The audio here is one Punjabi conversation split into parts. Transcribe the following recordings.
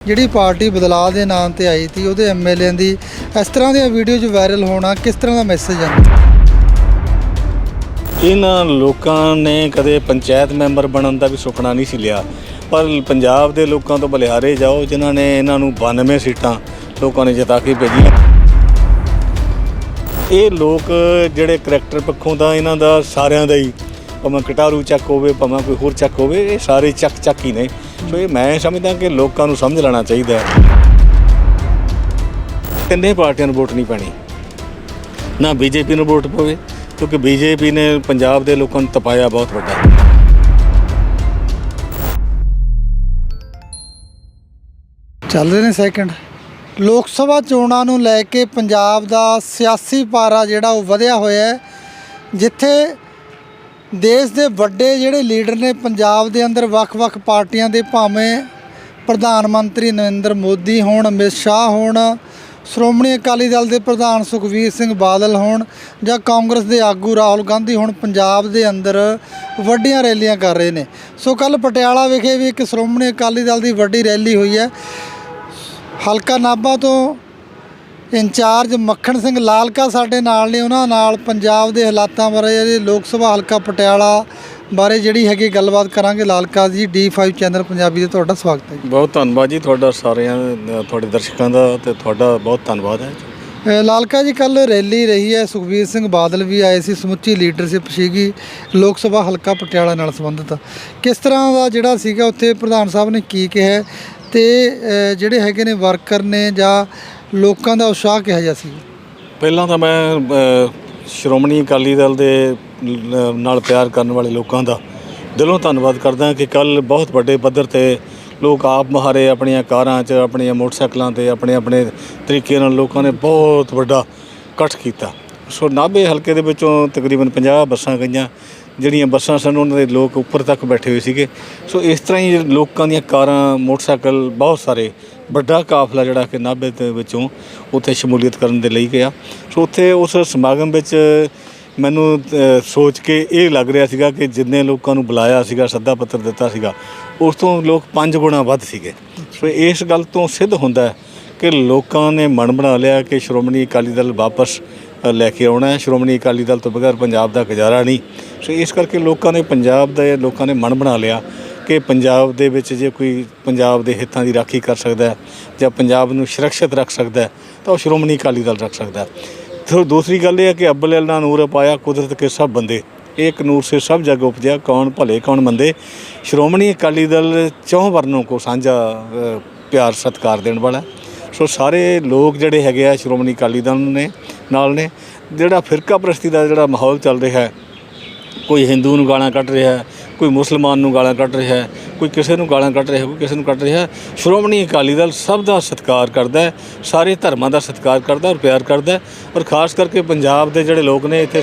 ਜਿਹੜੀ ਪਾਰਟੀ ਬਦਲਾਅ ਦੇ ਨਾਂ ਤੇ ਆਈ ਸੀ, ਉਹਦੇ ਐਮਐਲਏ ਦੀ, ਇਸ ਤਰ੍ਹਾਂ ਦੀਆਂ ਵੀਡੀਓ ਵੀਡੀਓਜ਼ ਵਾਇਰਲ ਹੋਣਾ, ਕਿਸ ਤਰ੍ਹਾਂ ਦਾ ਮੈਸੇਜ ਹੈ ਇਹਨਾਂ ਲੋਕਾਂ ਨੇ ਕਦੇ ਪੰਚਾਇਤ ਮੈਂਬਰ ਬਣਨ ਦਾ ਵੀ ਸੁਪਨਾ ਨਹੀਂ ਸੀ ਲਿਆ, ਪਰ ਪੰਜਾਬ ਦੇ ਲੋਕਾਂ ਤੋਂ ਬਲਿਹਾਰੇ ਜਾਓ, ਜਿਨ੍ਹਾਂ ਨੇ ਇਹਨਾਂ ਨੂੰ 92 ਸੀਟਾਂ ਲੋਕਾਂ ਨੇ ਜਿਤਾ ਕੇ ਭੇਜੀਆਂ। ਇਹ ਲੋਕ ਜਿਹੜੇ ਕਰੈਕਟਰ ਪੱਖੋਂ ਦਾ ਇਹਨਾਂ ਦਾ ਸਾਰਿਆਂ ਦਾ ਹੀ, ਭਾਵੇਂ ਕਟਾਰੂ ਚੱਕ ਹੋਵੇ, ਭਾਵੇਂ ਕੋਈ ਹੋਰ ਚੱਕ ਹੋਵੇ, ਇਹ ਸਾਰੇ ਚੱਕ ਚੱਕ ਹੀ ਨੇ। ਸੋ ਇਹ ਮੈਂ ਸਮਝਦਾ ਕਿ ਲੋਕਾਂ ਨੂੰ ਸਮਝ ਲੈਣਾ ਚਾਹੀਦਾ ਹੈ। ਤਿੰਨੇ ਪਾਰਟੀਆਂ ਨੂੰ ਵੋਟ ਨਹੀਂ ਪੈਣੀ। ਨਾ ਬੀਜੇਪੀ ਨੂੰ ਵੋਟ ਪਵੇ, ਕਿਉਂਕਿ ਬੀਜੇਪੀ ਨੇ ਪੰਜਾਬ ਦੇ ਲੋਕਾਂ ਨੂੰ ਤਪਾਇਆ ਬਹੁਤ ਵੱਡਾ। ਚੱਲ ਰਹੇ ਨੇ ਸੈਕਿੰਡ ਲੋਕ ਸਭਾ ਚੋਣਾਂ ਨੂੰ ਲੈ ਕੇ ਪੰਜਾਬ ਦਾ ਸਿਆਸੀ ਪਾਰਾ ਜਿਹੜਾ ਉਹ ਵਧਿਆ ਹੋਇਆ ਹੈ, ਜਿੱਥੇ ਦੇਸ਼ ਦੇ ਵੱਡੇ ਜਿਹੜੇ ਲੀਡਰ ਨੇ, ਪੰਜਾਬ ਦੇ ਅੰਦਰ ਵੱਖ-ਵੱਖ ਪਾਰਟੀਆਂ ਦੇ ਭਾਵੇਂ ਪ੍ਰਧਾਨ ਮੰਤਰੀ ਨਰਿੰਦਰ ਮੋਦੀ ਹੋਣ, ਅਮਿਤ ਸ਼ਾਹ ਹੋਣ, ਸ਼੍ਰੋਮਣੀ ਅਕਾਲੀ ਦਲ ਦੇ ਪ੍ਰਧਾਨ ਸੁਖਵੀਰ ਸਿੰਘ ਬਾਦਲ ਹੋਣ ਜਾਂ ਕਾਂਗਰਸ ਦੇ ਆਗੂ ਰਾਹੁਲ ਗਾਂਧੀ ਹੁਣ, ਪੰਜਾਬ ਦੇ ਅੰਦਰ ਵੱਡੀਆਂ ਰੈਲੀਆਂ ਕਰ ਰਹੇ ਨੇ। ਸੋ ਕੱਲ ਪਟਿਆਲਾ ਵਿਖੇ ਵੀ ਇੱਕ ਸ਼੍ਰੋਮਣੀ ਅਕਾਲੀ ਦਲ ਦੀ ਵੱਡੀ ਰੈਲੀ ਹੋਈ ਹੈ। ਹਲਕਾ ਨਾਭਾ ਤੋਂ ਇੰਚਾਰਜ ਮੱਖਣ ਸਿੰਘ ਲਾਲਕਾ ਸਾਡੇ ਨਾਲ ਨੇ। ਉਹਨਾਂ ਨਾਲ ਪੰਜਾਬ ਦੇ ਹਾਲਾਤਾਂ ਬਾਰੇ ਜਿਹੜੇ ਲੋਕ ਸਭਾ ਹਲਕਾ ਪਟਿਆਲਾ ਬਾਰੇ ਜਿਹੜੀ ਹੈਗੀ ਗੱਲਬਾਤ ਕਰਾਂਗੇ। ਲਾਲਕਾ ਜੀ D5 ਚੈਨਲ ਪੰਜਾਬੀ ਦੇ ਤੁਹਾਡਾ ਸਵਾਗਤ ਹੈ ਬਹੁਤ ਧੰਨਵਾਦ ਜੀ ਤੁਹਾਡਾ ਸਾਰਿਆਂ ਤੁਹਾਡੇ ਦਰਸ਼ਕਾਂ ਦਾ ਤੇ ਤੁਹਾਡਾ ਬਹੁਤ ਧੰਨਵਾਦ ਹੈ। ਲਾਲਕਾ ਜੀ ਕੱਲ ਰੈਲੀ ਰਹੀ ਹੈ। ਸੁਖਬੀਰ ਸਿੰਘ ਬਾਦਲ ਵੀ ਆਏ ਸੀ। ਸਮੁੱਚੀ ਲੀਡਰਸ਼ਿਪ ਸੀਗੀ ਲੋਕ ਸਭਾ ਹਲਕਾ ਪਟਿਆਲਾ ਨਾਲ ਸੰਬੰਧਿਤ। ਕਿਸ ਤਰ੍ਹਾਂ ਦਾ ਜਿਹੜਾ ਸੀਗਾ ਉੱਥੇ ਪ੍ਰਧਾਨ ਸਾਹਿਬ ਨੇ ਕੀ ਕਿਹਾ ਤੇ ਜਿਹੜੇ ਹੈਗੇ ਨੇ ਵਰਕਰ ਨੇ ਜਾਂ ਲੋਕਾਂ ਦਾ ਉਤਸ਼ਾਹ ਕਿਹਾ ਜਿਹਾ ਸੀ। ਪਹਿਲਾਂ ਤਾਂ ਮੈਂ ਅ, ਸ਼੍ਰੋਮਣੀ ਅਕਾਲੀ ਦਲ ਦੇ ਲ- ਨਾਲ ਪਿਆਰ ਕਰਨ ਵਾਲੇ ਲੋਕਾਂ ਦਾ ਦਿਲੋਂ ਧੰਨਵਾਦ ਕਰਦਾ ਕਿ ਕੱਲ ਬਹੁਤ ਵੱਡੇ ਪੱਧਰ ਤੇ ਲੋਕ ਆਪ ਮਹਾਰੇ ਆਪਣੀਆਂ ਕਾਰਾਂ 'ਚ ਆਪਣੀਆਂ ਮੋਟਰਸਾਈਕਲਾਂ ਤੇ ਆਪਣੇ ਆਪਣੇ ਤਰੀਕੇ ਨਾਲ ਲੋਕਾਂ ਨੇ ਬਹੁਤ ਵੱਡਾ ਇਕੱਠ ਕੀਤਾ। ਸੋ ਨਾਭੇ ਹਲਕੇ ਦੇ ਵਿੱਚੋਂ ਤਕਰੀਬਨ 50 ਬੱਸਾਂ ਗਈਆਂ ਜਿਹੜੀਆਂ ਬੱਸਾਂ ਸਨ ਉਹਨਾਂ ਦੇ ਲੋਕ ਉੱਪਰ ਤੱਕ ਬੈਠੇ ਹੋਏ ਸੀਗੇ। ਸੋ ਇਸ ਤਰ੍ਹਾਂ ਹੀ ਲੋਕਾਂ ਦੀਆਂ ਕਾਰਾਂ ਮੋਟਰਸਾਈਕਲ ਬਹੁਤ ਸਾਰੇ ਵੱਡਾ ਕਾਫਲਾ ਜਿਹੜਾ ਕਿ ਨਾਭੇ ਦੇ ਵਿੱਚੋਂ ਉੱਥੇ ਸ਼ਮੂਲੀਅਤ ਕਰਨ ਦੇ ਲਈ ਗਿਆ। ਸੋ ਉੱਥੇ ਉਸ ਸਮਾਗਮ ਵਿੱਚ ਮੈਨੂੰ ਸੋਚ ਕੇ ਇਹ ਲੱਗ ਰਿਹਾ ਸੀਗਾ ਕਿ ਜਿੰਨੇ ਲੋਕਾਂ ਨੂੰ ਬੁਲਾਇਆ ਸੀਗਾ, ਸੱਦਾ ਪੱਤਰ ਦਿੱਤਾ ਸੀਗਾ, ਉਸ ਤੋਂ ਲੋਕ ਪੰਜ ਗੁਣਾ ਵੱਧ ਸੀਗੇ। ਸੋ ਇਸ ਗੱਲ ਤੋਂ ਸਿੱਧ ਹੁੰਦਾ ਹੈ ਕਿ ਲੋਕਾਂ ਨੇ ਮਨ ਬਣਾ ਲਿਆ ਕਿ ਸ਼੍ਰੋਮਣੀ ਅਕਾਲੀ ਦਲ ਵਾਪਸ ਲੈ ਕੇ ਆਉਣਾ ਹੈ। ਸ਼੍ਰੋਮਣੀ ਅਕਾਲੀ ਦਲ ਤੋਂ ਬਗੈਰ ਪੰਜਾਬ ਦਾ ਗੁਜ਼ਾਰਾ ਨਹੀਂ। ਸੋ ਇਸ ਕਰਕੇ ਲੋਕਾਂ ਨੇ, ਪੰਜਾਬ ਦੇ ਲੋਕਾਂ ਨੇ ਮਨ ਬਣਾ ਲਿਆ ਕਿ ਪੰਜਾਬ ਦੇ ਵਿੱਚ ਜੇ ਕੋਈ ਪੰਜਾਬ ਦੇ ਹਿੱਤਾਂ ਦੀ ਰਾਖੀ ਕਰ ਸਕਦਾ ਜਾਂ ਪੰਜਾਬ ਨੂੰ ਸੁਰੱਖਿਅਤ ਰੱਖ ਸਕਦਾ ਤਾਂ ਉਹ ਸ਼੍ਰੋਮਣੀ ਅਕਾਲੀ ਦਲ ਰੱਖ ਸਕਦਾ ਫਿਰ ਦੂਸਰੀ ਗੱਲ ਇਹ ਹੈ ਕਿ ਅੱਬਲ ਅਲਾ ਨੂਰ ਪਾਇਆ ਕੁਦਰਤ ਕੇ ਸਭ ਬੰਦੇ। ਇੱਕ ਨੂਰ ਸੇ ਸਭ ਜਗ ਉਪਜਿਆ, ਕੌਣ ਭਲੇ, ਕੌਣ ਮੰਦੇ। ਸ਼੍ਰੋਮਣੀ ਅਕਾਲੀ ਦਲ ਚੌਂ ਵਰਨੋਂ ਕੋ ਸਾਂਝਾ ਪਿਆਰ, ਸਤਿਕਾਰ ਦੇਣ ਵਾਲਾ ਸੋ ਸਾਰੇ ਲੋਕ ਜਿਹੜੇ ਹੈਗੇ ਆ ਸ਼੍ਰੋਮਣੀ ਅਕਾਲੀ ਦਲ ਨੇ, ਨਾਲ ਨੇ, ਜਿਹੜਾ ਫਿਰਕਾ ਪ੍ਰਸਤੀ ਦਾ ਜਿਹੜਾ ਮਾਹੌਲ ਚੱਲ ਰਿਹਾ ਹੈ ਕੋਈ ਹਿੰਦੂ ਨੂੰ ਗਾਲਾਂ ਕੱਢ ਰਿਹਾ ਹੈ ਕੋਈ ਮੁਸਲਮਾਨ ਨੂੰ ਗਾਲਾਂ ਕੱਢ ਰਿਹਾ ਹੈ ਕੋਈ ਕਿਸੇ ਨੂੰ ਗਾਲਾਂ ਕੱਢ ਰਿਹਾ, ਕੋਈ ਕਿਸੇ ਨੂੰ ਕੱਢ ਰਿਹਾ, ਸ਼੍ਰੋਮਣੀ ਅਕਾਲੀ ਦਲ ਸਭ ਦਾ ਸਤਿਕਾਰ ਕਰਦਾ ਹੈ, ਸਾਰੇ ਧਰਮਾਂ ਦਾ ਸਤਿਕਾਰ ਕਰਦਾ ਔਰ ਪਿਆਰ ਕਰਦਾ ਔਰ ਖਾਸ ਕਰਕੇ ਪੰਜਾਬ ਦੇ ਜਿਹੜੇ ਲੋਕ ਨੇ ਇੱਥੇ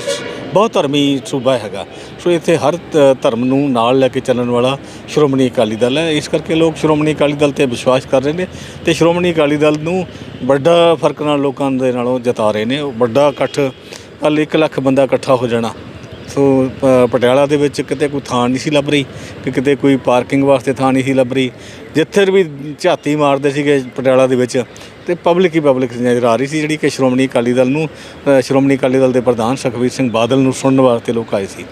ਬਹੁਤ ਧਰਮੀ ਸੂਬਾ ਹੈਗਾ। ਸੋ ਇੱਥੇ ਹਰ ਧ- ਧਰਮ ਨੂੰ ਨਾਲ ਲੈ ਕੇ ਚੱਲਣ ਵਾਲਾ ਸ਼੍ਰੋਮਣੀ ਅਕਾਲੀ ਦਲ ਹੈ। ਇਸ ਕਰਕੇ ਲੋਕ ਸ਼੍ਰੋਮਣੀ ਅਕਾਲੀ ਦਲ ਤੇ ਵਿਸ਼ਵਾਸ ਕਰ ਰਹੇ ਨੇ ਤੇ ਸ਼੍ਰੋਮਣੀ ਅਕਾਲੀ ਦਲ ਨੂੰ ਵੱਡਾ ਫ਼ਰਕ ਨਾਲ ਲੋਕਾਂ ਦੇ ਨਾਲੋਂ ਜਤਾ ਰਹੇ ਨੇ। ਉਹ ਵੱਡਾ ਇਕੱਠ, ਕੱਲ 1 ਲੱਖ ਬੰਦਾ ਇਕੱਠਾ ਹੋ ਜਾਣਾ। ਸੋ ਪਟਿਆਲਾ ਦੇ ਵਿੱਚ ਕਿਤੇ ਕੋਈ ਥਾਂ ਨਹੀਂ ਸੀ ਲੱਭ ਰਹੀ, ਕਿ ਕਿਤੇ ਕੋਈ ਪਾਰਕਿੰਗ ਵਾਸਤੇ ਥਾਂ ਨਹੀਂ ਸੀ ਲੱਭ ਰਹੀ। ਜਿੱਥੇ ਵੀ ਝਾਤੀ ਮਾਰਦੇ ਸੀਗੇ ਪਟਿਆਲਾ ਦੇ ਵਿੱਚ, ਤੇ ਪਬਲਿਕ ਹੀ ਪਬਲਿਕ ਨਜ਼ਰ ਆ ਰਹੀ ਸੀ, ਜਿਹੜੀ ਕਿ ਸ਼੍ਰੋਮਣੀ ਅਕਾਲੀ ਦਲ ਨੂੰ ਸ਼੍ਰੋਮਣੀ ਅਕਾਲੀ ਦਲ ਦੇ ਪ੍ਰਧਾਨ ਸੁਖਬੀਰ ਸਿੰਘ ਬਾਦਲ ਨੂੰ ਸੁਣਨ ਵਾਸਤੇ ਲੋਕ ਆਏ ਸੀ।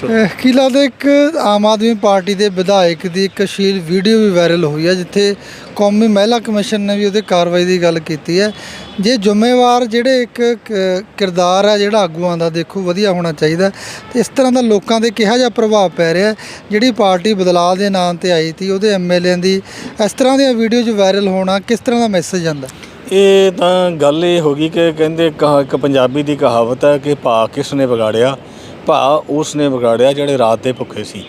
ਸੋ ਅਹ ਕੀ ਲੱਗਦਾ ਇੱਕ ਆਮ ਆਦਮੀ ਪਾਰਟੀ ਦੇ ਵਿਧਾਇਕ ਦੀ ਇੱਕ ਅਸ਼ਲੀਲ ਵੀਡੀਓ ਵੀ ਵਾਇਰਲ ਹੋਈ ਹੈ ਜਿੱਥੇ ਕੌਮੀ ਮਹਿਲਾ ਕਮਿਸ਼ਨ ਨੇ ਵੀ ਉਹਦੇ ਕਾਰਵਾਈ ਦੀ ਗੱਲ ਕੀਤੀ ਹੈ। ਜੇ ਜ਼ਿੰਮੇਵਾਰ ਜਿਹੜੇ ਇੱਕ ਕਿਰਦਾਰ ਹੈ ਜਿਹੜਾ ਆਗੂਆਂ ਦਾ ਦੇਖੋ ਵਧੀਆ ਹੋਣਾ ਚਾਹੀਦਾ। ਤੇ ਇਸ ਤਰ੍ਹਾਂ ਦਾ ਲੋਕਾਂ ਦੇ ਕਿਹਾ ਜਿਹਾ ਪ੍ਰਭਾਵ ਪੈ ਰਿਹਾ? ਜਿਹੜੀ ਪਾਰਟੀ ਬਦਲਾਅ ਦੇ ਨਾਂ ਤੇ ਆਈ ਸੀ ਉਹਦੇ ਐਮਐਲਏ ਦੀ ਇਸ ਤਰ੍ਹਾਂ ਦੀਆਂ ਵੀਡੀਓਜ਼ ਵਾਇਰਲ ਹੋਣਾ ਕਿਸ ਤਰ੍ਹਾਂ ਦਾ ਮੈਸੇਜ ਜਾਂਦਾ? ਇਹ ਤਾਂ ਗੱਲ ਇਹ ਹੋ ਗਈ ਕਿ ਕਹਿੰਦੇ ਕਹਾ- ਇੱਕ ਪੰਜਾਬੀ ਦੀ ਕਹਾਵਤ ਹੈ ਕਿ ਭਾ ਕਿਸ ਨੇ ਵਿਗਾੜਿਆ? ਭਾਅ ਉਸ ਨੇ ਵਿਗਾੜਿਆ ਜਿਹੜੇ ਰਾਤ ਦੇ ਭੁੱਖੇ ਸੀ।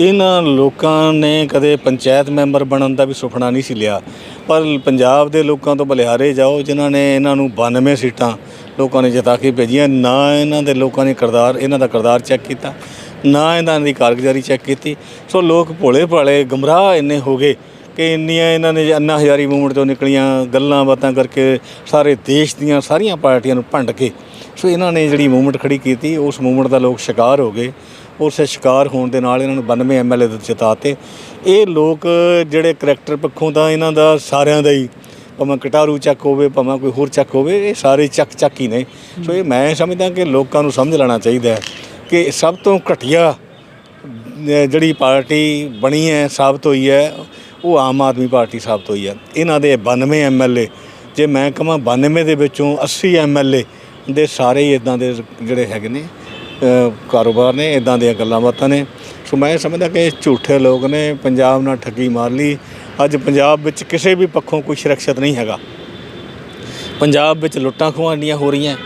ਇਹਨਾਂ ਲੋਕਾਂ ਨੇ ਕਦੇ ਪੰਚਾਇਤ ਮੈਂਬਰ ਬਣਨ ਦਾ ਵੀ ਸੁਪਨਾ ਨਹੀਂ ਸੀ ਲਿਆ। ਪਰ ਪੰਜਾਬ ਦੇ ਲੋਕਾਂ ਤੋਂ ਬਲਿਹਾਰੇ ਜਾਓ, ਜਿਨ੍ਹਾਂ ਨੇ ਇਹਨਾਂ ਨੂੰ 92 ਸੀਟਾਂ ਲੋਕਾਂ ਨੇ ਜਿਤਾ ਕੇ ਭੇਜੀਆਂ, ਨਾ ਇਹਨਾਂ ਦੇ ਲੋਕਾਂ ਨੇ ਕਰਦਾਰ ਇਹਨਾਂ ਦਾ ਕਰਦਾਰ ਚੈੱਕ ਕੀਤਾ, ਨਾ ਇਹਨਾਂ ਦੀ ਕਾਰਗੁਜ਼ਾਰੀ ਚੈੱਕ ਕੀਤੀ। ਸੋ ਲੋਕ ਭੋਲੇ ਭਾਲੇ ਗਮਰਾਹ ਇੰਨੇ ਹੋ ਗਏ। ਕਿ ਇੰਨੀਆਂ ਇਹਨਾਂ ਨੇ ਅੰਨਾ ਹਜ਼ਾਰੀ ਮੂਵਮੈਂਟ ਤੋਂ ਨਿਕਲੀਆਂ, ਗੱਲਾਂ ਬਾਤਾਂ ਕਰਕੇ ਸਾਰੇ ਦੇਸ਼ ਦੀਆਂ ਸਾਰੀਆਂ ਪਾਰਟੀਆਂ ਨੂੰ ਭੰਡ ਕੇ। ਸੋ ਇਹਨਾਂ ਨੇ ਜਿਹੜੀ ਮੂਵਮੈਂਟ ਖੜੀ ਕੀਤੀ, ਉਸ ਮੂਵਮੈਂਟ ਦਾ ਲੋਕ ਸ਼ਿਕਾਰ ਹੋ ਗਏ। ਉਸ ਸ਼ਿਕਾਰ ਹੋਣ ਦੇ ਨਾਲ ਇਹਨਾਂ ਨੂੰ 92 ਐਮਐਲਏ ਦੇ ਜਿਤਾਤੇ। ਇਹ ਲੋਕ ਜਿਹੜੇ ਕਰੈਕਟਰ ਪੱਖੋਂ ਤਾਂ ਇਹਨਾਂ ਦਾ ਸਾਰਿਆਂ ਦਾ ਹੀ, ਭਾਵੇਂ ਕਟਾਰੂ ਚੱਕ ਹੋਵੇ, ਭਾਵੇਂ ਕੋਈ ਹੋਰ ਚੱਕ ਹੋਵੇ, ਇਹ ਸਾਰੇ ਚੱਕ ਚੱਕ ਹੀ ਨੇ। ਸੋ ਇਹ ਮੈਂ ਸਮਝਦਾ ਕਿ ਲੋਕਾਂ ਨੂੰ ਸਮਝ ਲੈਣਾ ਚਾਹੀਦਾ ਹੈ ਕਿ ਸਭ ਤੋਂ ਘਟੀਆ ਜਿਹੜੀ ਪਾਰਟੀ ਬਣੀ ਹੈ, ਸਾਬਤ ਹੋਈ ਹੈ ਉਹ ਆਮ ਆਦਮੀ ਪਾਰਟੀ ਸਾਬਤ ਹੋਈ ਆ। ਇਹਨਾਂ ਦੇ 92 ਐਮਐਲਏ ਜੇ ਮੈਂ ਕਹਾਂ 92 ਦੇ ਵਿੱਚੋਂ 80 ਐਮਐਲਏ ਦੇ ਸਾਰੇ ਹੀ ਇਦਾਂ ਦੇ ਜਿਹੜੇ ਹੈਗੇ ਨੇ ਕਾਰੋਬਾਰ ਨੇ ਇਦਾਂ ਦੀਆਂ ਗੱਲਾਂ ਬਾਤਾਂ ਨੇ। ਸੋ ਮੈਂ ਸਮਝਦਾ ਕਿ ਝੂਠੇ ਲੋਕ ਨੇ, ਪੰਜਾਬ ਨਾਲ ਠੱਗੀ ਮਾਰ ਲਈ। ਅੱਜ ਪੰਜਾਬ ਵਿੱਚ ਕਿਸੇ ਵੀ ਪੱਖੋਂ ਕੋਈ ਸੁਰੱਖਿਅਤ ਨਹੀਂ ਹੈਗਾ। ਪੰਜਾਬ ਵਿੱਚ ਲੁੱਟਾਂ ਖੋਹਾਂ ਹੋ ਰਹੀਆਂ।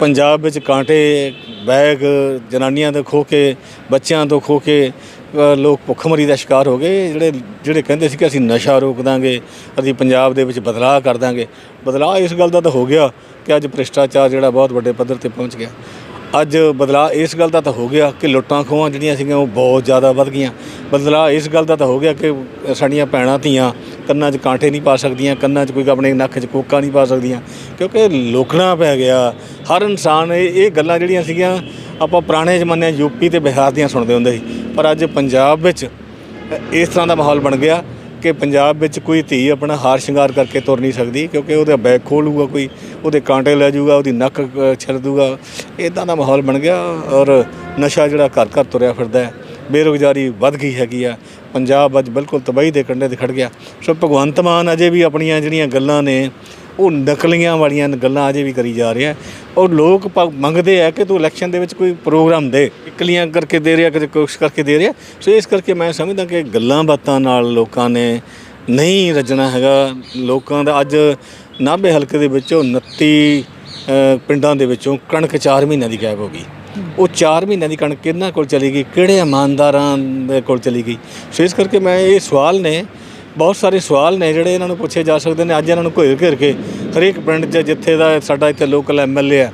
ਪੰਜਾਬ ਵਿੱਚ ਕਾਂਟੇ ਬੈਗ ਜਨਾਨੀਆਂ ਤੋਂ ਖੋ ਕੇ, ਬੱਚਿਆਂ ਤੋਂ ਖੋ ਕੇ ਲੋਕ ਭੁੱਖਮਰੀ ਦਾ ਸ਼ਿਕਾਰ ਹੋ ਗਏ। ਜਿਹੜੇ ਜਿਹੜੇ ਕਹਿੰਦੇ ਸੀ ਕਿ ਅਸੀਂ ਨਸ਼ਾ ਰੋਕ ਦਾਂਗੇ, ਅਸੀਂ ਪੰਜਾਬ ਦੇ ਵਿੱਚ ਬਦਲਾਅ ਕਰ ਦਾਂਗੇ। ਬਦਲਾਅ ਇਸ ਗੱਲ ਦਾ ਤਾਂ ਹੋ ਗਿਆ ਕਿ ਅੱਜ ਭ੍ਰਿਸ਼ਟਾਚਾਰ ਜਿਹੜਾ ਬਹੁਤ ਵੱਡੇ ਪੱਧਰ ਤੇ ਪਹੁੰਚ ਗਿਆ। ਅੱਜ ਬਦਲਾਅ ਇਸ ਗੱਲ ਦਾ ਤਾਂ ਹੋ ਗਿਆ ਕਿ ਲੁੱਟਾਂ ਖੋਹਾਂ ਜਿਹੜੀਆਂ ਸੀਗੀਆਂ ਉਹ ਬਹੁਤ ਜ਼ਿਆਦਾ ਵੱਧ ਗਈਆਂ। ਬਦਲਾਅ ਇਸ ਗੱਲ ਦਾ ਤਾਂ ਹੋ ਗਿਆ ਕਿ ਸਾਡੀਆਂ ਭੈਣਾਂ ਧੀਆਂ ਕੰਨਾਂ 'ਚ ਕਾਂਟੇ ਨਹੀਂ ਪਾ ਸਕਦੀਆਂ ਕੰਨਾਂ 'ਚ ਕੋਈ ਆਪਣੇ ਨੱਕ 'ਚ ਕੋਕਾ ਨਹੀਂ ਪਾ ਸਕਦੀਆਂ। ਕਿਉਂਕਿ ਲੋਕਣਾ ਪੈ ਗਿਆ। ਹਰ ਇਨਸਾਨ ਇਹ ਇਹ ਗੱਲਾਂ ਜਿਹੜੀਆਂ ਸੀਗੀਆਂ ਆਪਾਂ ਪੁਰਾਣੇ ਜ਼ਮਾਨੇ ਯੂਪੀ ਤੇ ਬਿਹਾਰ ਦੀਆਂ ਸੁਣਦੇ ਹੁੰਦੇ ਸੀ। ਪਰ ਅੱਜ ਪੰਜਾਬ ਵਿੱਚ ਇਸ ਤਰ੍ਹਾਂ ਦਾ ਮਾਹੌਲ ਬਣ ਗਿਆ ਕਿ ਪੰਜਾਬ ਵਿੱਚ ਕੋਈ ਧੀ ਆਪਣਾ ਹਾਰ ਸ਼ਿੰਗਾਰ ਕਰਕੇ ਤੁਰ ਨਹੀਂ ਸਕਦੀ ਕਿਉਂਕਿ ਉਹਦਾ ਬੈਗ ਖੋਲੂਗਾ ਕੋਈ ਉਹਦੇ ਕਾਂਟੇ ਲੈ ਜਾਊਗਾ ਉਹਦੀ ਨੱਕ ਅ, ਛਿੱਲ ਦੂਗਾ ਇਦਾਂ ਦਾ ਮਾਹੌਲ ਬਣ ਗਿਆ ਔਰ ਨਸ਼ਾ ਜਿਹੜਾ ਘਰ ਘਰ ਤੁਰਿਆ ਫਿਰਦਾ ਹੈ। ਬੇਰੁਜ਼ਗਾਰੀ ਵੱਧ ਗਈ ਹੈਗੀ ਆ। ਪੰਜਾਬ ਅੱਜ ਬਿਲਕੁਲ ਤਬਾਹੀ ਦੇ ਕੰਢੇ ਤੇ ਖੜ ਗਿਆ। ਸੋ ਭਗਵੰਤ ਮਾਨ ਅਜੇ ਵੀ ਆਪਣੀਆਂ ਜਿਹੜੀਆਂ ਗੱਲਾਂ ਨੇ, ਉਹ ਨਕਲੀਆਂ ਵਾਲੀਆਂ ਗੱਲਾਂ ਅਜੇ ਵੀ ਕਰੀ ਜਾ ਰਿਹਾ ਔਰ ਲੋਕ ਪ- ਮੰਗਦੇ ਆ ਕਿ ਤੂੰ ਇਲੈਕਸ਼ਨ ਦੇ ਵਿੱਚ ਕੋਈ ਪ੍ਰੋਗਰਾਮ ਦੇ। ਇਕਲੀਆਂ ਕਰਕੇ ਦੇ ਰਿਹਾ, ਕਦੇ ਕੋਸ਼ਿਸ਼ ਕਰਕੇ ਦੇ ਰਿਹਾ। ਸੋ ਇਸ ਕਰਕੇ ਮੈਂ ਸਮਝਦਾ ਕਿ ਗੱਲਾਂ ਬਾਤਾਂ ਨਾਲ ਲੋਕਾਂ ਨੇ ਨਹੀਂ ਰੱਜਣਾ ਹੈਗਾ। ਲੋਕਾਂ ਦਾ ਅੱਜ ਨਾਭੇ ਹਲਕੇ ਦੇ ਵਿੱਚੋਂ 29 ਪਿੰਡਾਂ ਦੇ ਵਿੱਚੋਂ ਕਣਕ 4 ਮਹੀਨਿਆਂ ਦੀ ਗਾਇਬ ਹੋ ਗਈ। ਉਹ 4 ਮਹੀਨਿਆਂ ਦੀ ਕਣਕ ਕਿਹਨਾਂ ਕੋਲ ਚਲੀ ਗਈ, ਕਿਹੜੇ ਇਮਾਨਦਾਰਾਂ ਦੇ ਕੋਲ ਚਲੀ ਗਈ? ਸੋ ਇਸ ਕਰਕੇ ਮੈਂ ਇਹ ਸਵਾਲ ਨੇ, ਬਹੁਤ ਸਾਰੇ ਸਵਾਲ ਨੇ ਜਿਹੜੇ ਇਹਨਾਂ ਨੂੰ ਪੁੱਛੇ ਜਾ ਸਕਦੇ ਨੇ। ਅੱਜ ਇਹਨਾਂ ਨੂੰ ਘੇਰ ਘੇਰ ਕੇ ਹਰੇਕ ਪਿੰਡ 'ਚ ਜਿੱਥੇ ਦਾ ਸਾਡਾ ਇੱਥੇ ਲੋਕਲ ਐਮਐਲਏ ਆ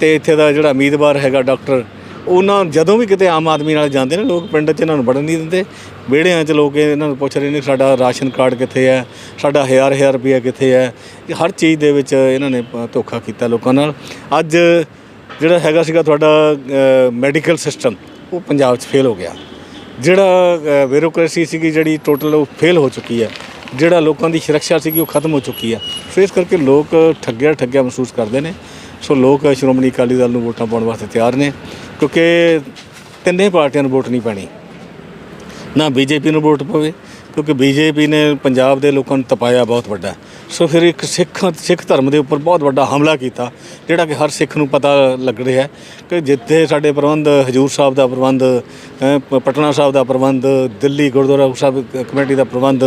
ਤੇ ਇੱਥੇ ਦਾ ਜਿਹੜਾ ਉਮੀਦਵਾਰ ਹੈਗਾ ਡਾਕਟਰ, ਉਹਨਾਂ ਜਦੋਂ ਵੀ ਕਿਤੇ ਆਮ ਆਦਮੀ ਨਾਲ ਜਾਂਦੇ ਨੇ, ਲੋਕ ਪਿੰਡ 'ਚ ਇਹਨਾਂ ਨੂੰ ਵੜਨ ਨਹੀਂ ਦਿੰਦੇ। ਵਿਹੜਿਆਂ 'ਚ ਲੋਕ ਇਹਨਾਂ ਨੂੰ ਪੁੱਛ ਰਹੇ ਨੇ, ਸਾਡਾ ਰਾਸ਼ਨ ਕਾਰਡ ਕਿੱਥੇ ਹੈ? ਸਾਡਾ ਹਜ਼ਾਰ ਹਜ਼ਾਰ ਰੁਪਇਆ ਕਿੱਥੇ ਹੈ? ਹਰ ਚੀਜ਼ ਦੇ ਵਿੱਚ ਇਹਨਾਂ ਨੇ ਧੋਖਾ ਕੀਤਾ ਲੋਕਾਂ ਨਾਲ। ਅੱਜ ਜਿਹੜਾ ਹੈਗਾ ਸੀਗਾ ਤੁਹਾਡਾ ਮੈਡੀਕਲ ਸਿਸਟਮ ਉਹ ਪੰਜਾਬ 'ਚ ਫੇਲ ਹੋ ਗਿਆ। ਜਿਹੜਾ ਬਿਊਰੋਕ੍ਰੇਸੀ ਸੀਗੀ ਜਿਹੜੀ ਟੋਟਲ ਉਹ ਫੇਲ ਹੋ ਚੁੱਕੀ ਹੈ। ਜਿਹੜਾ ਲੋਕਾਂ ਦੀ ਸੁਰੱਖਿਆ ਸੀਗੀ ਉਹ ਖਤਮ ਹੋ ਚੁੱਕੀ ਹੈ। ਸੋ ਇਸ ਕਰਕੇ ਲੋਕ ਠੱਗਿਆ ਠੱਗਿਆ ਮਹਿਸੂਸ ਕਰਦੇ ਨੇ। ਸੋ ਲੋਕ ਸ਼੍ਰੋਮਣੀ ਅਕਾਲੀ ਦਲ ਨੂੰ ਵੋਟਾਂ ਪਾਉਣ ਵਾਸਤੇ ਤਿਆਰ ਨੇ, ਕਿਉਂਕਿ ਤਿੰਨੇ ਪਾਰਟੀਆਂ ਨੂੰ ਵੋਟ ਨਹੀਂ ਪੈਣੀ। ਨਾ ਬੀਜੇਪੀ ਨੂੰ ਵੋਟ ਪਵੇ, ਕਿਉਂਕਿ ਬੀਜੇਪੀ ਨੇ ਪੰਜਾਬ ਦੇ ਲੋਕਾਂ ਨੂੰ ਤਪਾਇਆ ਬਹੁਤ ਵੱਡਾ। ਸੋ ਫਿਰ ਇੱਕ ਸਿੱਖ ਸਿੱਖ ਧਰਮ ਦੇ ਉੱਪਰ ਬਹੁਤ ਵੱਡਾ ਹਮਲਾ ਕੀਤਾ, ਜਿਹੜਾ ਕਿ ਹਰ ਸਿੱਖ ਨੂੰ ਪਤਾ ਲੱਗ ਰਿਹਾ ਕਿ ਜਿੱਥੇ ਸਾਡੇ ਪ੍ਰਬੰਧ, ਹਜੂਰ ਸਾਹਿਬ ਦਾ ਪ੍ਰਬੰਧ ਪਟਨਾ ਸਾਹਿਬ ਦਾ ਪ੍ਰਬੰਧ, ਦਿੱਲੀ ਗੁਰਦੁਆਰਾ ਸਾਹਿਬ ਕਮੇਟੀ ਦਾ ਪ੍ਰਬੰਧ,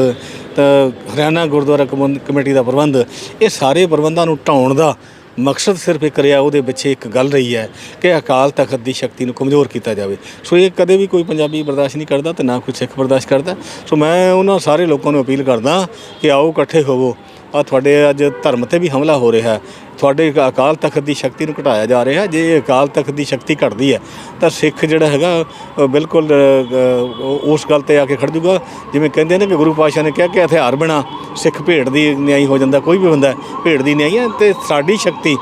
ਤਾਂ ਹਰਿਆਣਾ ਗੁਰਦੁਆਰਾ ਕਮਨ- ਕਮੇਟੀ ਦਾ ਪ੍ਰਬੰਧ, ਇਹ ਸਾਰੇ ਪ੍ਰਬੰਧਾਂ ਨੂੰ ਢਾਉਣ ਦਾ ਮਕਸਦ ਸਿਰਫ ਇੱਕ ਰਿਹਾ, ਉਹਦੇ ਪਿੱਛੇ ਇੱਕ ਗੱਲ ਰਹੀ ਹੈ ਕਿ ਅਕਾਲ ਤਖਤ ਦੀ ਸ਼ਕਤੀ ਨੂੰ ਕਮਜ਼ੋਰ ਕੀਤਾ ਜਾਵੇ। ਸੋ ਇਹ ਕਦੇ ਵੀ ਕੋਈ ਪੰਜਾਬੀ ਬਰਦਾਸ਼ਤ ਨਹੀਂ ਕਰਦਾ ਤੇ ਨਾ ਕੋਈ ਸਿੱਖ ਬਰਦਾਸ਼ਤ ਕਰਦਾ। ਸੋ ਮੈਂ ਉਹਨਾਂ ਸਾਰੇ ਲੋਕਾਂ ਨੂੰ ਅਪੀਲ ਕਰਦਾ ਕਿ ਆਓ ਇਕੱਠੇ ਹੋਵੋ। ਆ ਤੁਹਾਡੇ ਅੱਜ ਧਰਮ ਤੇ ਵੀ ਹਮਲਾ ਹੋ ਰਿਹਾ ਤੁਹਾਡੇ ਅਕਾਲ ਤਖਤ ਦੀ ਸ਼ਕਤੀ ਨੂੰ ਘਟਾਇਆ ਜਾ ਰਿਹਾ ਜੇ ਅਕਾਲ ਤਖਤ ਦੀ ਸ਼ਕਤੀ ਘਟਦੀ ਹੈ ਤਾਂ ਸਿੱਖ ਜਿਹੜਾ ਹੈਗਾ ਬਿਲਕੁਲ ਉਸ ਗੱਲ ਤੇ ਆ ਕੇ ਖੜ ਜੂਗਾ ਜਿਵੇਂ ਕਹਿੰਦੇ ਨੇ ਕਿ ਗੁਰੂ ਪਾਤਸ਼ਾਹ ਨੇ ਕਿਹਾ ਕਿ ਹਥਿਆਰ ਬਿਨਾ ਸਿੱਖ ਭੇਡ ਦੀ ਨਿਆਈ ਹੋ ਜਾਂਦਾ ਕੋਈ ਵੀ ਬੰਦਾ ਹੈ, ਭੇਡ ਦੀ ਨਿਆਈ ਹੈ ਤੇ ਸਾਡੀ ਸ਼ਕਤੀ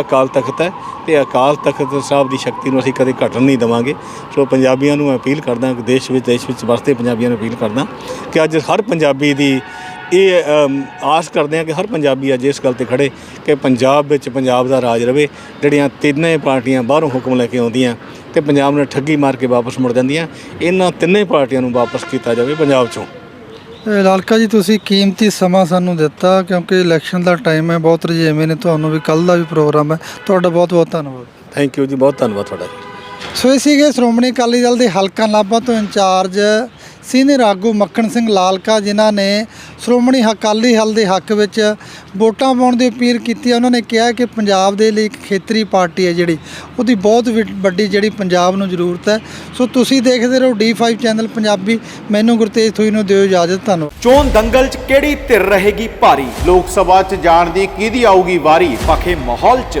ਅਕਾਲ ਤਖਤ ਹੈ ਤੇ ਅਕਾਲ ਤਖਤ ਸਾਹਿਬ ਦੀ ਸ਼ਕਤੀ ਨੂੰ ਅਸੀਂ ਕਦੇ ਘਟਣ ਨਹੀਂ ਦੇਵਾਂਗੇ। ਸੋ ਪੰਜਾਬੀਆਂ ਨੂੰ ਮੈਂ ਅਪੀਲ ਕਰਦਾ ਦੇਸ਼ ਵਿੱਚ ਦੇਸ਼ ਵਿੱਚ ਵਸਦੇ ਪੰਜਾਬੀਆਂ ਨੂੰ ਅਪੀਲ ਕਰਦਾ ਕਿ ਅੱਜ ਹਰ ਪੰਜਾਬੀ ਦੀ ਇਹ ਆਸ ਕਰਦੇ ਹਾਂ ਕਿ ਹਰ ਪੰਜਾਬੀ ਅੱਜ ਇਸ ਗੱਲ ਤੇ ਖੜੇ ਕਿ ਪੰਜਾਬ ਵਿੱਚ ਪੰਜਾਬ ਦਾ ਰਾਜ ਰਵੇ ਜਿਹੜੀਆਂ ਤਿੰਨੇ ਪਾਰਟੀਆਂ ਬਾਹਰੋਂ ਹੁਕਮ ਲੈ ਕੇ ਆਉਂਦੀਆਂ ਤੇ ਪੰਜਾਬ ਨੂੰ ਠੱਗੀ ਮਾਰ ਕੇ ਵਾਪਸ ਮੁੜ ਜਾਂਦੀਆਂ ਇਹਨਾਂ ਤਿੰਨੇ ਪਾਰਟੀਆਂ ਨੂੰ ਵਾਪਸ ਕੀਤਾ ਜਾਵੇ ਪੰਜਾਬ ਚੋਂ। ਲਾਲਕਾ ਜੀ ਤੁਸੀਂ ਕੀਮਤੀ ਸਮਾਂ ਸਾਨੂੰ ਦਿੱਤਾ ਕਿਉਂਕਿ ਇਲੈਕਸ਼ਨ ਦਾ ਟਾਈਮ ਹੈ ਬਹੁਤ ਰਜੇਵੇਂ ਨੇ ਤੁਹਾਨੂੰ ਵੀ ਕੱਲ ਦਾ ਵੀ ਪ੍ਰੋਗਰਾਮ ਹੈ। ਤੁਹਾਡਾ ਬਹੁਤ ਬਹੁਤ ਧੰਨਵਾਦ। ਥੈਂਕ ਯੂ ਜੀ ਬਹੁਤ ਧੰਨਵਾਦ ਤੁਹਾਡਾ ਸੋ ਇਹ ਸੀਗੇ ਸ਼੍ਰੋਮਣੀ ਅਕਾਲੀ ਦਲ ਦੇ ਹਲਕਾ ਨਾਭਾ ਤੋਂ ਇੰਚਾਰਜ ਸੀਨੀਅਰ ਆਗੂ ਮੱਖਣ ਸਿੰਘ ਲਾਲਕਾ, ਜਿਨ੍ਹਾਂ ਨੇ ਸ਼੍ਰੋਮਣੀ ਅਕਾਲੀ ਹਲ ਦੇ ਹੱਕ ਵਿੱਚ ਵੋਟਾਂ ਪਾਉਣ ਦੀ ਅਪੀਲ ਕੀਤੀ ਉਹਨਾਂ ਨੇ ਕਿਹਾ ਕਿ ਪੰਜਾਬ ਦੇ ਲਈ ਇੱਕ ਖੇਤਰੀ ਪਾਰਟੀ ਹੈ ਜਿਹੜੀ, ਉਹਦੀ ਬਹੁਤ ਵਿ- ਵੱਡੀ ਜਿਹੜੀ ਪੰਜਾਬ ਨੂੰ ਜ਼ਰੂਰਤ ਹੈ। ਸੋ ਤੁਸੀਂ ਦੇਖਦੇ ਰਹੋ D5 ਚੈਨਲ ਪੰਜਾਬੀ, ਮੈਨੂੰ ਗੁਰਤੇਜ ਥੋਈ ਨੂੰ ਦਿਓ ਇਜਾਜ਼ਤ, ਧੰਨਵਾਦ। ਚੋਣ ਦੰਗਲ 'ਚ ਕਿਹੜੀ ਧਿਰ ਰਹੇਗੀ ਭਾਰੀ? ਲੋਕ ਸਭਾ 'ਚ ਜਾਣ ਦੀ ਕਿਹਦੀ ਆਊਗੀ ਵਾਰੀ? ਪਖੇ ਮਾਹੌਲ 'ਚ।